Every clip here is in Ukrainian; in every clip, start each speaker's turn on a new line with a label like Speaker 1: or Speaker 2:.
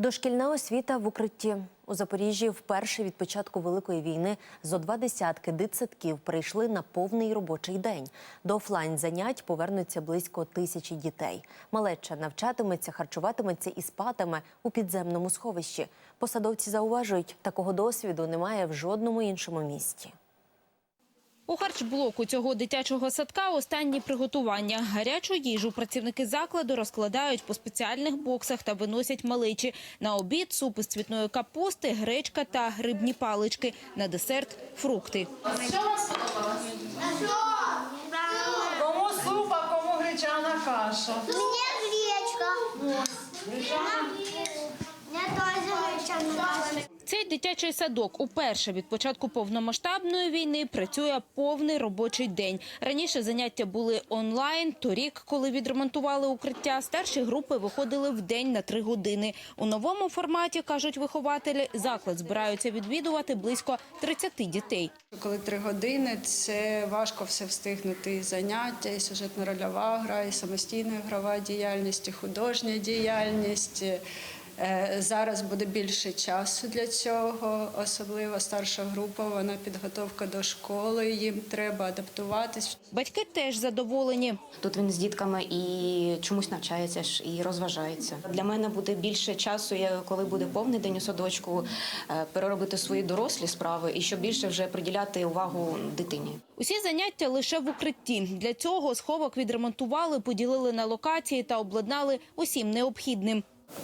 Speaker 1: Дошкільна освіта в укритті у Запоріжжі вперше від початку великої війни зо два десятки дитсадків прийшли на повний робочий день. До офлайн занять повернуться близько тисячі дітей. Малеча навчатиметься, харчуватиметься і спатиме у підземному сховищі. Посадовці зауважують, такого досвіду немає в жодному іншому місті.
Speaker 2: У харчблоку цього дитячого садка останні приготування. Гарячу їжу працівники закладу розкладають по спеціальних боксах та виносять малечі. На обід суп із цвітної капусти, гречка та грибні палички. На десерт – фрукти.
Speaker 3: Кому суп, а кому гречана каша.
Speaker 4: Мне гречка. Мне тоже гречана каша.
Speaker 2: Цей дитячий садок уперше від початку повномасштабної війни працює повний робочий день. Раніше заняття були онлайн. Торік, коли відремонтували укриття, старші групи виходили в день на три години. У новому форматі, кажуть вихователі, заклад збираються відвідувати близько 30 дітей.
Speaker 5: Коли три години, це важко все встигнути і заняття, і сюжетно-рольова гра, і самостійна ігрова діяльність, і художня діяльність. Е, Зараз буде більше часу для цього, особливо старша група, вона підготовка до школи, їм треба адаптуватись.
Speaker 2: Батьки теж задоволені.
Speaker 6: Тут він з дітками і чомусь навчається ж і розважається. Для мене буде більше часу, я- коли буде повний день у садочку, е, переробити свої дорослі справи і щоб більше вже приділяти увагу дитині.
Speaker 2: Усі заняття лише в укритті. Для цього сховок відремонтували, поділили на локації та обладнали усім необхідним.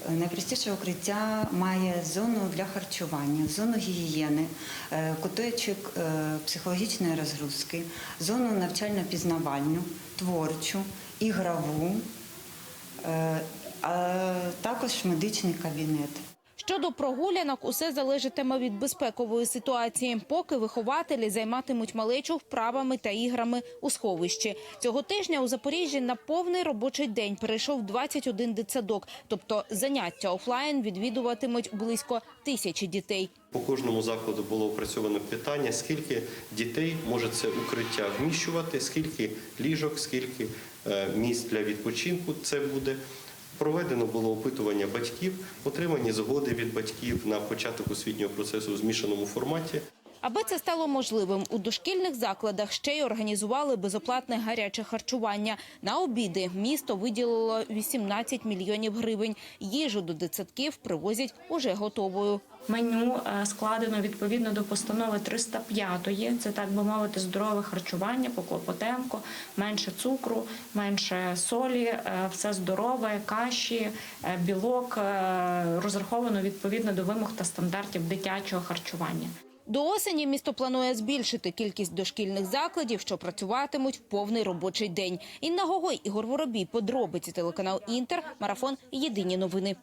Speaker 7: Найпростіше укриття має зону для харчування, зону гігієни, е, куточок е, психологічної розгрузки, зону навчально-пізнавальну, творчу, ігрову, е, а також медичний кабінет.
Speaker 2: Щодо прогулянок, усе залежатиме від безпекової ситуації, поки вихователі займатимуть малечу вправами та іграми у сховищі. Цього тижня у Запоріжжі на повний робочий день перейшов 21 дитсадок, тобто заняття офлайн відвідуватимуть близько тисячі дітей.
Speaker 8: По кожному закладу було опрацьовано питання, скільки дітей може це укриття вміщувати, скільки ліжок, скільки е, місць для відпочинку це буде. Проведено було опитування батьків, отримані згоди від батьків на початок освітнього процесу в змішаному форматі.
Speaker 2: Аби це стало можливим, у дошкільних закладах ще й організували безоплатне гаряче харчування. На обіди місто виділило 18 мільйонів гривень. Їжу до дитсадків привозять уже готовою.
Speaker 9: Меню е, складено відповідно до постанови 305. Це так би мовити, здорове харчування по Клопотенко, менше цукру, менше солі, е, все здорове, каші, е, білок розраховано відповідно до вимог та стандартів дитячого харчування.
Speaker 2: До осені місто планує збільшити кількість дошкільних закладів, що працюватимуть в повний робочий день. Інна Гогой, Ігор Воробій, подробиці телеканал Інтер, марафон Єдині новини.